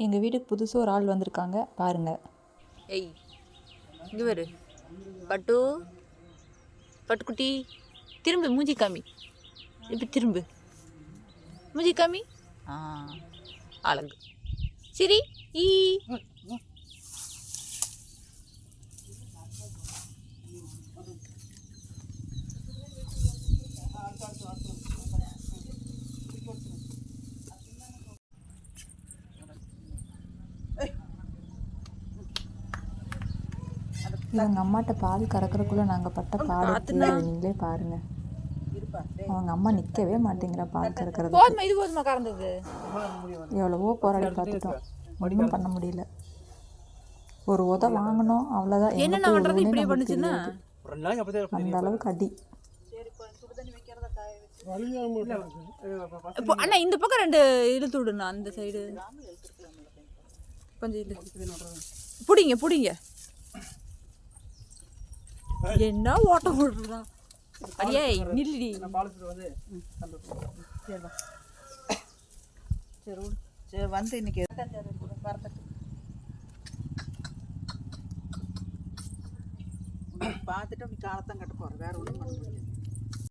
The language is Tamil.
எங்கள் வீட்டுக்கு புதுசாக ஒரு ஆள் வந்திருக்காங்க. பாருங்கள் ஏய் இங்கே வரு பட்டு பட்டுக்குட்டி திரும்பு மூஞ்சி காமி. இப்போ திரும்பு. மூஞ்சி காமி. ஆ. அழகு. சரி ஈ. இவங்க அம்மாட்ட பால் கறக்கறதுக்குள்ளே நாங்கள் பட்ட பாடு? நீங்களே பாருங்கள் அவங்க அம்மா நிற்கவே மாட்டேங்கிறா பால் கறக்கிறது போதுமா இது போதுமா கறந்தது? எவ்வளவோ போராடி பார்த்துட்டோம். ஒன்றும் பண்ண முடியல. ஒரு உத வாங்கினோம் அவ்வளோதான் அந்த அளவுக்கு அடி. இப்போ அண்ணா இந்த பக்கம் ரெண்டு இழுத்து விடுண்ணா அந்த சைடு கொஞ்சம் இழு பிடிங்க பிடிங்க. என்ன ஓட்டம் விடுறதா அடியே நில்லுடி. சரி. சரி வந்து இன்னைக்கு பார்த்துட்டு காலத்தான் கட்ட போகிறோம் வேற ஒன்றும் பண்ண முடியாது.